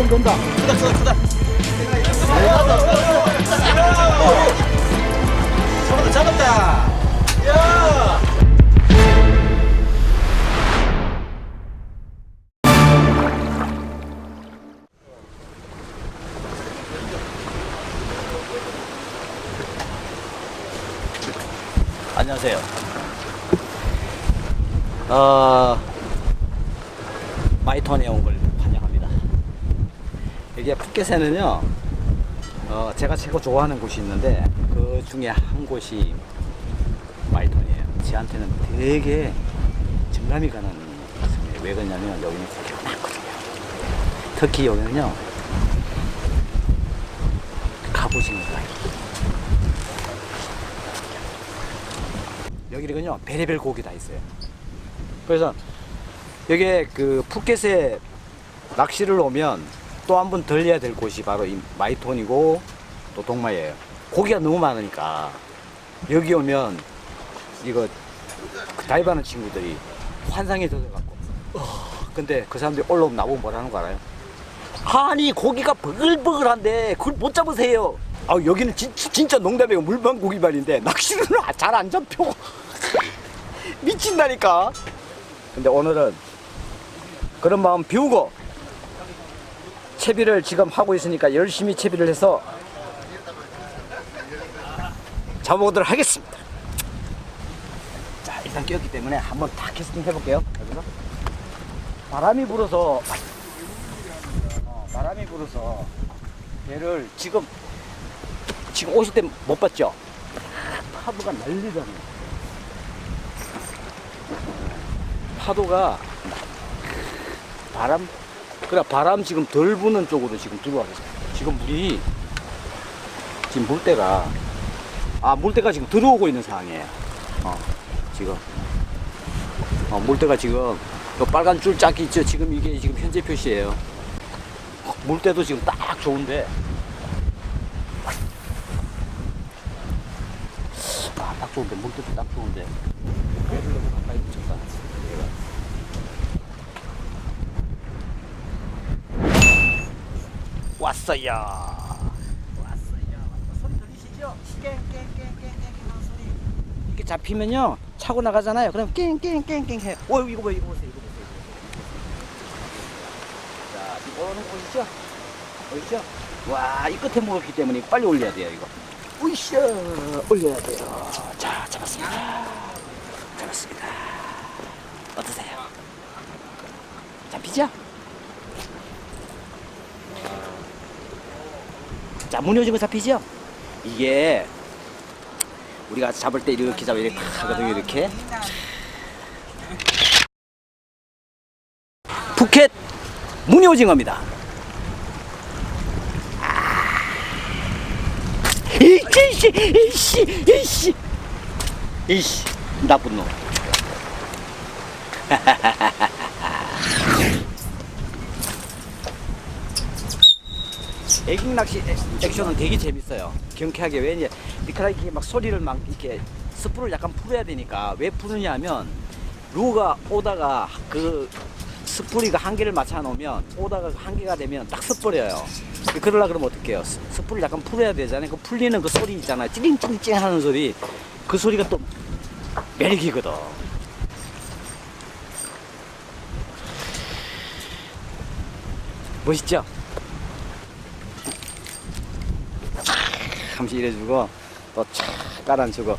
좀 돈다. 크다 크다 크다 잡았다 잡았다 야 안녕하세요. 어, 마이톤에 온 걸. 여기 푸켓에는요, 어, 제가 최고 좋아하는 곳이 있는데, 그 중에 한 곳이 마이톤이에요. 저한테는 되게 정감이 가는 곳이에요. 왜 그러냐면, 여기는 고기가 많거든요. 특히 여기는요, 갑오징어가. 여기는요, 별의별 고기 다 있어요. 그래서 여기에 그 푸켓에 낚시를 오면 또 한 번 들려야 될 곳이 바로 이 마이톤이고 또 동마예요. 고기가 너무 많으니까 여기 오면 이거 그 다이브하는 친구들이 환상에 젖어갖고 어, 근데 그 사람들이 올라오면 나보고 뭐라는 거 알아요? 아니 고기가 버글버글한데 그걸 못 잡으세요. 아 여기는 진, 진짜 농담이에요 물방 고기발인데 낚시는 잘 안 잡혀. 미친다니까. 근데 오늘은 그런 마음 비우고 채비를 지금 하고 있으니까 열심히 채비를 해서 잡아보도록 하겠습니다. 자, 일단 끼었기 때문에 한번 다 캐스팅 해볼게요. 여기서 바람이 불어서 어, 바람이 불어서 얘를 지금 지금 오실 때 못 봤죠? 파도가 난리잖아요. 파도가 바람 그래 바람 지금 덜 부는 쪽으로 지금 들어와서 지금 물이 지금 물때가 아 물때가 지금 들어오고 있는 상황이에요. 어 지금 어 물때가 지금 요 빨간 줄 짝이 있죠. 지금 이게 지금 현재 표시예요. 물때도 지금 딱 좋은데 아 딱 좋은데 물때도 딱 좋은데 배를 너무 가까이 붙였다. 얘가. 왔어요. 왔어요. 소리 들리시죠? 깽깽깽깽깽 소리. 이렇게 잡히면요 차고 나가잖아요. 그럼 깽깽깽깽 해. 어 이거 봐 이거 보세요 이거 보세요. 자 지금 오는 거 보이시죠? 보이시죠? 와이 끝에 먹었기 때문에 빨리 올려야 돼요 이거. 으쌰 올려야 돼요. 자 잡았습니다. 잡았습니다. 어떠세요? 잡히죠? 자, 무늬오징어 잡히죠? 이게 우리가 잡을 때 이렇게 잡아 이렇게 탁 하거든요, 이렇게. 푸켓 무늬오징어입니다. 아. 이씨, 이씨, 이씨, 이씨, 나쁜 놈. 애기 낚시 액션은 되게 재밌어요. 경쾌하게 왜 이제 미카라이키 막 소리를 막 이렇게 스프를 약간 풀어야 되니까 왜 푸느냐 하면 루가 오다가 그 스프리가 한계를 맞춰 놓으면 오다가 한계가 되면 딱 습버려요. 그러려 그러면 어떻게 해요? 스- 스프를 약간 풀어야 되잖아요. 그 풀리는 그 소리 있잖아요. 찌링찌링찌링 하는 소리. 그 소리가 또 매력이거든. 멋있죠? 잠시 이래주고 또촥 깔아주고.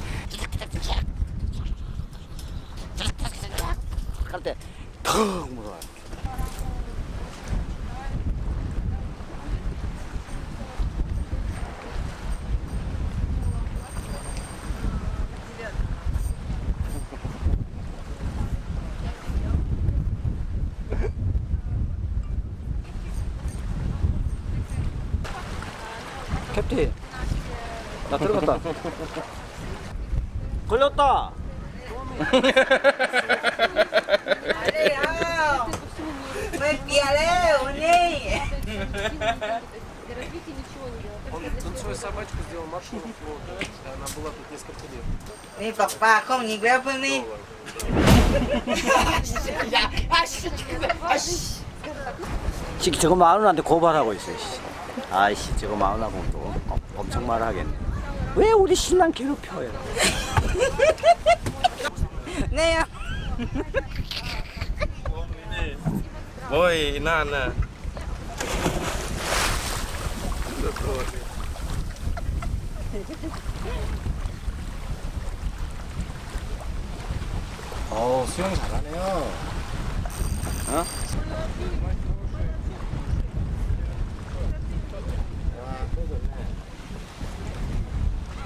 할때턱 걸렸다. 걸렸다. Он танцуя собачку сделал маршал флота. Она была тут несколько лет. Не папа, ком не грабаны. 저거 마누라한테 고발하고 있어. 아이씨, 저거 마누라고 또 엄청 말하겠네. 왜 우리 신랑 괴롭혀요? 네요. 뭐이 나나. 어 수영 잘하네요. 어? 와,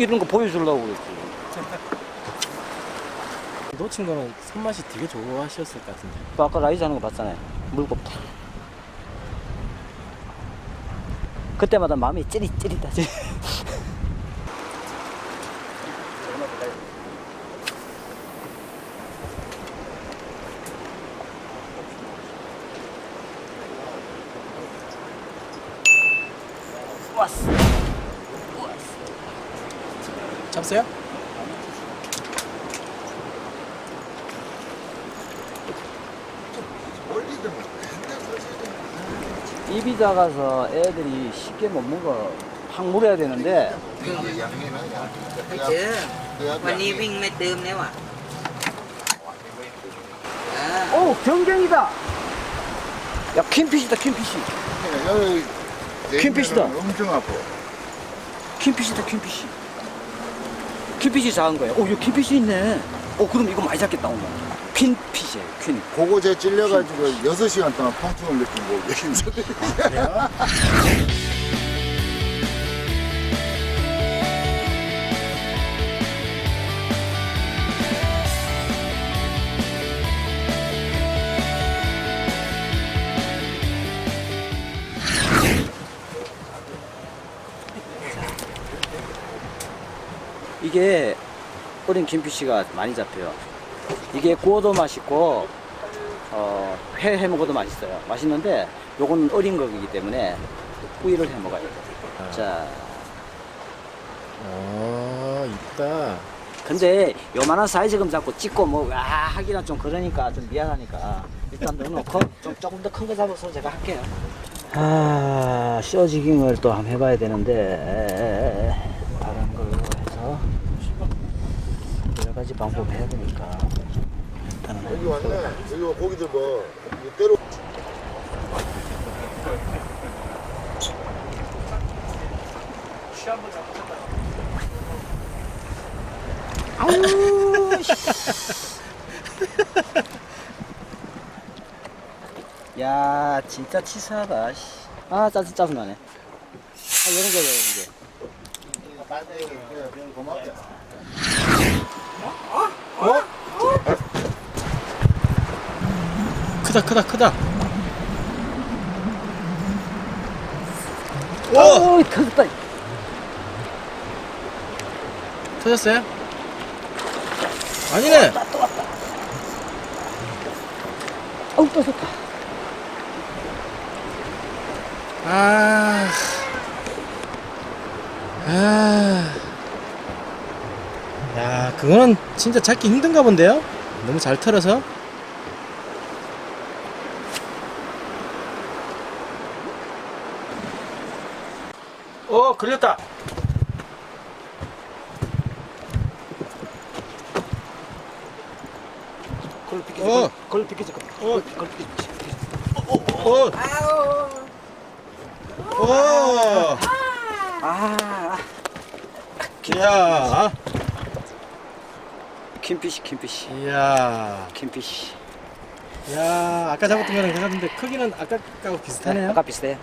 이런 거 보여주려고 그랬지. 놓친 거는 손맛이 되게 좋아하셨을 것 같은데. 또 아까 라이즈 하는 거 봤잖아요. 물고 탁. 그때마다 마음이 찌릿찌릿하지. 잡으세요? 입이 작아서 애들이 쉽게 못 먹어. 확 물어야 되는데 Chưa.วันนี้วิ่งไม่เติมแล้วอ่ะอ่า 오 경쟁이다. 야 킹피시다 킹피시. 여기 퀸피시다. 엄청 아파. 킹피시다 킹피시. 킹피시 작은 거야. 오 여기 킹피시 있네. 오 그럼 이거 많이 잡겠다 오늘. 퀸피시예요 퀸. 그거제 찔려가지고 6시간 동안 통증을 느낀 거예요. 이게 어린 김피시가 많이 잡혀요. 이게 구워도 맛있고 어, 회 해 먹어도 맛있어요. 맛있는데 요거는 어린 거기 때문에 구이를 해 먹어야 돼요. 자, 아, 있다. 근데 요만한 사이즈금 잡고 찍고 뭐 와, 하기는 좀 그러니까 좀 미안하니까 일단 넣어놓고 좀 조금 더 큰 거 잡아서 제가 할게요. 아, 쇼지깅을 또 한번 해봐야 되는데 다른 걸로 해서 여러 가지 방법 해야 되니까 일단은 여기 왔네. 여기 와, 고기들. 아우 씨. 야 진짜 치사하다 씨. 아 짜증 짜증 나네 아 이런 거요 이런 게 고맙다. 크다, 크다, 크다. 오 터졌다 터졌어요? 아니네. 어우 터졌다 아. 아. 야, 그거는 진짜 잡기 힘든가 본데요? 너무 잘 털어서. 어, 걸렸다. 걸로 비켜줘 어. 걸로 비켜줘 어. 걸로 비켜줘 어, Ao. 오! 아, 이야, 킴피시, 킴피시, 이야, 킴피시. 이야, 아까 잡았던 거랑 괜찮은데 크기는 아까 거하고 비슷하네요. 아까 비슷해요.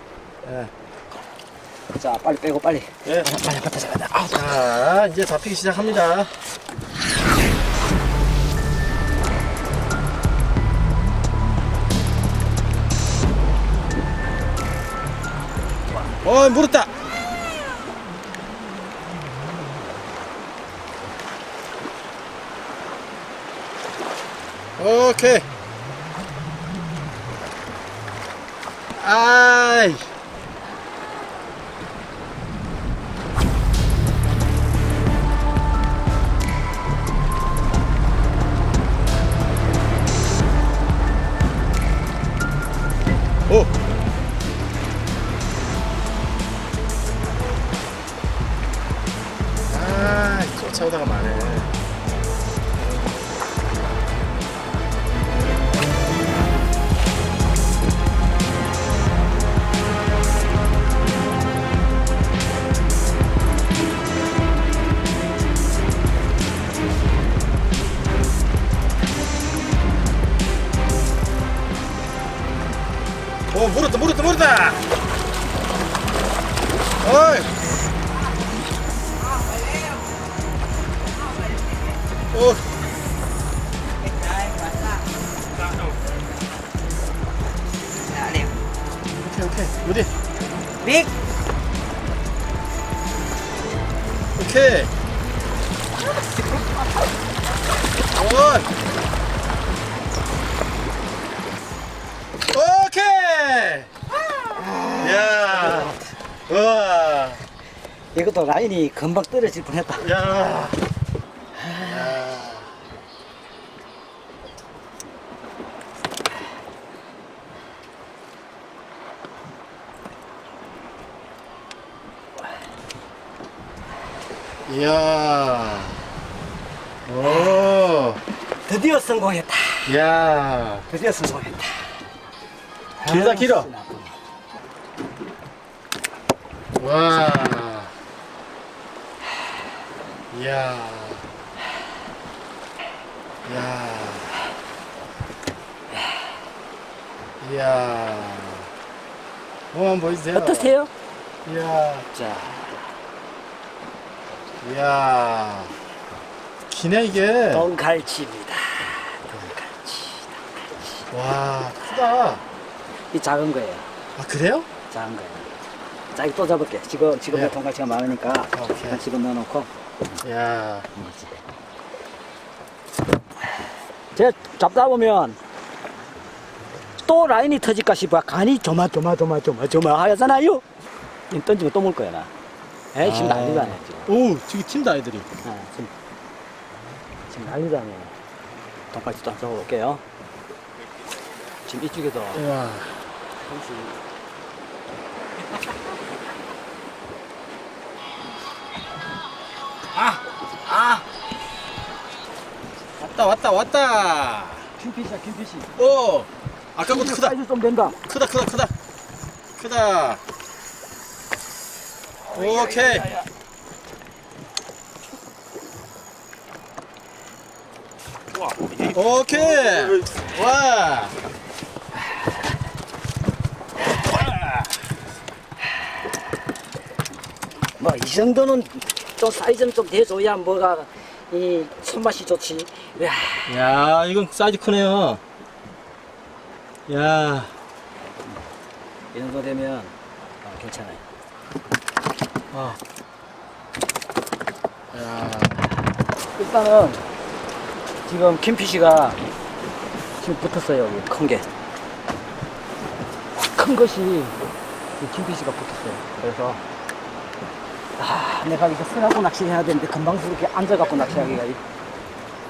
예. 자, 빨리 빼고 빨리. 예. 빨리 갖다 잡아야 돼. 아, 자, 이제 잡히기 시작합니다. 어, 물었다. 오케이. 아이. 오. 어디? Biết. 오케이. 원. 오케이. 야. 우와. 이것도 라인이 금방 떨어질 뻔했다. 야. 오. 드디어 성공했다. 야. 드디어 성공했다. 길다 길어. 와. 이야. 이야. 이야. 뭐 한번 보여주세요. 어떠세요? 이야. 자, 이야. 기네 이게. 돈갈치입니다. 와, 크다. 이 작은 거예요. 아, 그래요? 작은 거예요. 자, 이거 또 잡을게. 지금, 지금 네. 돈갈치가 많으니까 오케이. 일단 지금 넣어놓고. 야. 제가 잡다 보면 또 라인이 터질까 싶어 간이 조마조마조마조마조마 하잖아요. 이 던지면 또 물 거야 나. 에이 지금 아. 난리도 아니야 지금. 오, 저기 튄다 애들이. 아, 지금 지금 난리도 아니에요. 돈까지 또 한번 잡아볼게요. 지금 이쪽에도 야. 왔다 왔다 왔다. 킹피시야 킹피시. 오. 아까보다 크다. 사이즈 좀 된다. 크다 크다 크다. 크다. 오케이. 오케이. 와. 뭐 이 정도는 좀 사이즈는 좀 돼줘야 뭐가 이 손맛이 좋지. 야, 야, 이건 사이즈 크네요. 야. 이 정도 되면 어, 괜찮아요. 아. 야. 일단은 지금 킴피시가 지금 붙었어요 여기 큰 게. 큰 것이 이 킴피시가 붙었어요. 그래서 아 내가 이거 쓰라고 낚시를 해야 되는데 금방 이렇게 앉아갖고 낚시하기가 이-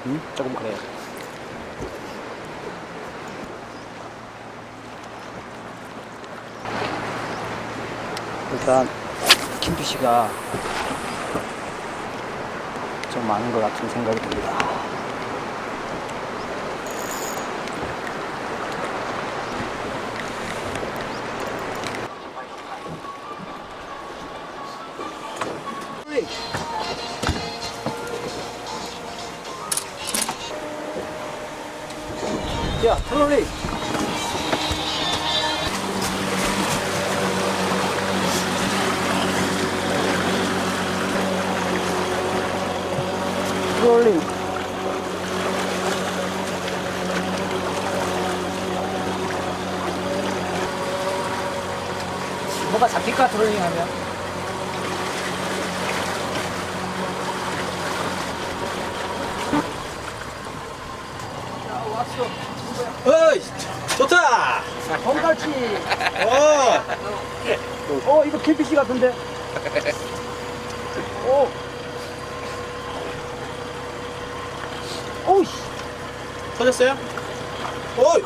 음? 조금 그래요. 일단 킴피시가 좀 많은 것 같은 생각이 듭니다. 야, 트롤링. 트롤링. 뭐가 잡힐까 트롤링 하면? 어이, 좋다. 홈갈치. 어, 어, 이거 KBC 같은데? 오. 오우, 씨. 터졌어요? 어이,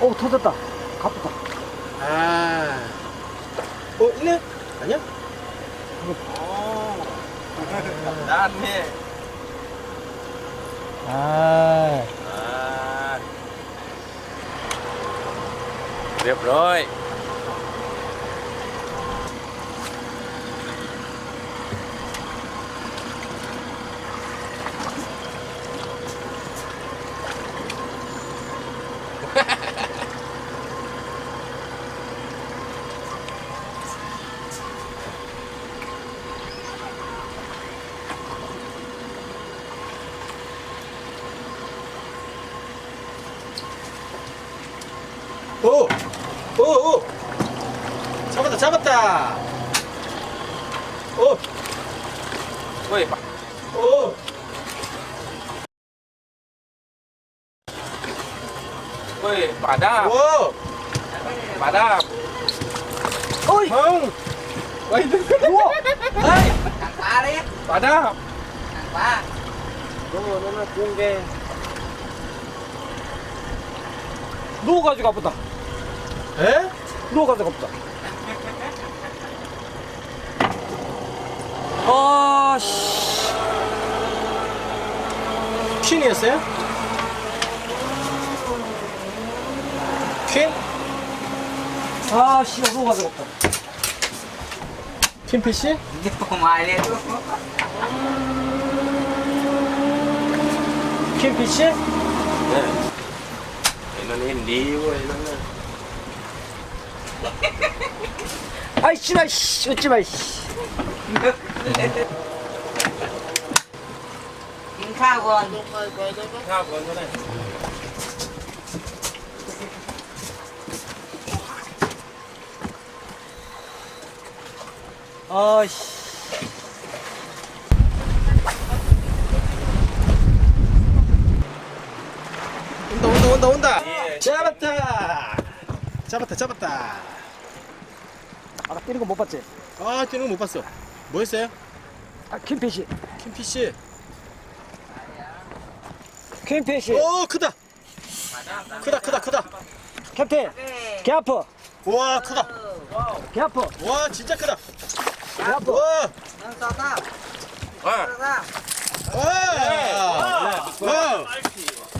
오, 터졌다. 가쁘다. 아, 어, 있네? 아니야? 나네. 아, เรียบร้อย 오, 오, 잡았다, 잡았다. 오, Ui, 오, bà đáp, 오, đáp. 어이! 형, 와, 이거 우와! Thằng ba đấy. Bà đáp. Thằng ba. 너는 공개. 누워가지고 아프다. 에? 누워가지고 아프다. 아, 씨. 퀸이었어요? 퀸? 아, 씨, ngoài lên luôn. 퀸피시? Nó nên đi ui, nó 아이, 씨발, 씨, 어찌 마, 씨. Kính khao còn. Khao còn chỗ này. 아, 씨. 온다, 온다, 온다, 온다. 잡았다. 잡았다, 잡았다. 뛰는 거 못 봤지? 아, 뛰는 거 못 봤어. 뭐 했어요? 아, 퀸피시. 퀸피시. 퀸피시. 오, 크다. 크다, 크다, 크다. 캡틴, 개 아파. 와, 크다. 개 아파. 와, 진짜 크다. 개 아파. 와, Nó sao tao? À, Sao tao? 와, 와,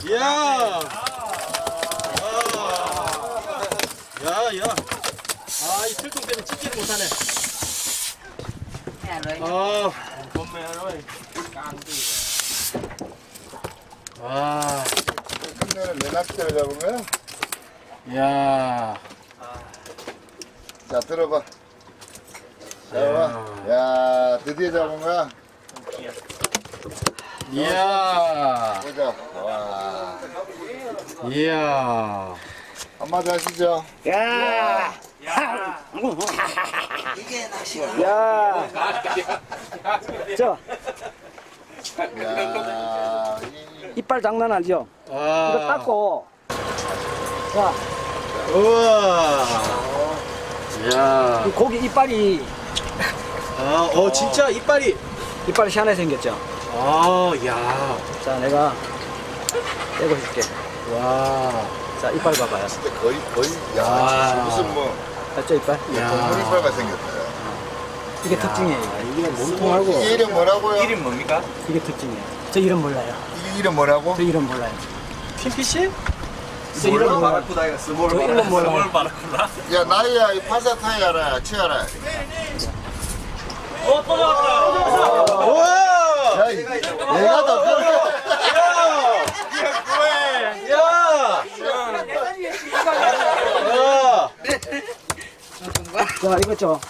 이야. 야, 야. 아, 이 틀통 때문에 찍지를 못하네. Rồi. 아, 와, 끝내는 내 낚시대를 잡은 거야? 야. 자, 들어봐. 잡아. 야, 드디어 잡은 거야? 이야. 보자. 와. 이야. 한마디 하시죠. 야! Cái 낚시. 야! 저, 야, 이, 이빨 장난 아니죠? 이거 아. 닦고. 자, 우와. 야. 이 고기 이빨이, 아, 어, 진짜 이빨이. 이빨이 시원하게 생겼죠? 아, 야. 자, 내가 떼고 줄게. 와. 자, 이빨 봐봐요. 근데 거의, 거의, 야, 아. 무슨 뭐, 봤죠, 이빨? 야. 동물 이빨가 생겼다. 이게 특징이에요. 이게 몸통하고. 이게 이름 뭐라고요? Irim 뭡니까? 이게 특징이에요. 저 이름 몰라요. 이게 이름 뭐라고? 저 이름 몰라요. 퀸피시? 이름 뭐야? 저 이름 뭐예요? 야 나이야 이 파사타이 알아 치아라 야, 이- 내가 더 그래. 자 이거죠.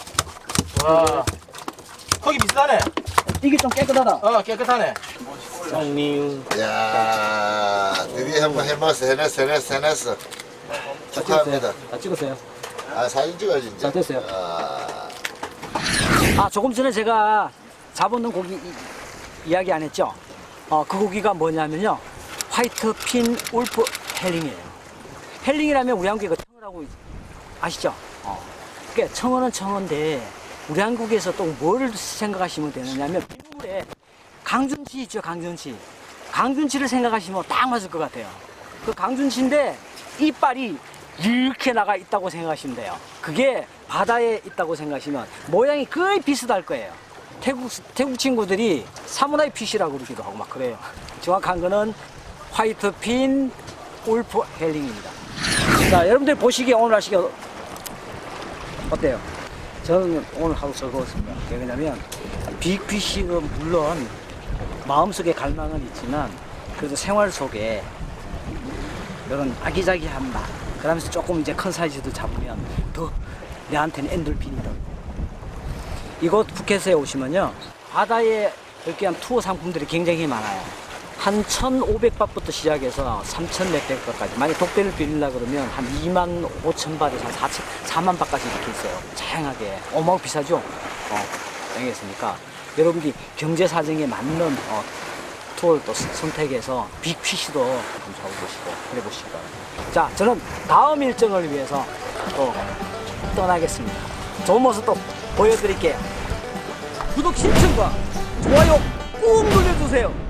크기 비슷하네. 이게 좀 깨끗하다. 어 깨끗하네. 장미유. 야 드디어 한번 해봤어 해냈어 해냈어 해냈어 축하합니다 다 찍었어요. 아 사진 찍어야지 이제 자, 됐어요. 아, 아 조금 전에 제가 잡아놓은 고기 이, 이야기 안 했죠? 어, 그 고기가 뭐냐면요 화이트 핀 울프 헬링이에요 헬링이라면 우리 한국에 그 청어라고 아시죠? 어. 그러니까 청어는 청어인데 우리 한국에서 또 뭘 생각하시면 되느냐면 빗물에 강준치 있죠 강준치 강준치를 생각하시면 딱 맞을 것 같아요 그 강준치인데 이빨이 이렇게 나가 있다고 생각하시면 돼요. 그게 바다에 있다고 생각하시면 모양이 거의 비슷할 거예요. 태국, 태국 친구들이 사무라이 피시라고 그러기도 하고 막 그래요. 정확한 거는 화이트 핀 울프 헬링입니다. 자, 여러분들 보시기에 오늘 하시기 어때요? 저는 오늘 하루 즐거웠습니다. 왜 그러냐면 빅피시는 물론 마음속에 갈망은 있지만 그래도 생활 속에 이런 아기자기한 맛 그러면서 조금 이제 큰 사이즈도 잡으면 더 내한테는 엔돌핀이 더 이곳 푸켓에 오시면요 바다에 이렇게 한 투어 상품들이 굉장히 많아요 한 1,500바트부터 시작해서 3,000 몇백 바트까지 만약 독배를 빌리려 그러면 한 2만 5천 바트에서 한 4천, 4만 바트까지 이렇게 있어요 다양하게 어마어 비싸죠 어, 알겠습니까 여러분들이 경제 사정에 맞는 어, 투어를 또 선택해서 빅피시도 한번 잡아보시고 그래 보시기 바랍니다. 자, 저는 다음 일정을 위해서 또 떠나겠습니다. 좋은 모습 또 보여드릴게요. 구독 신청과 좋아요 꾹 눌러주세요.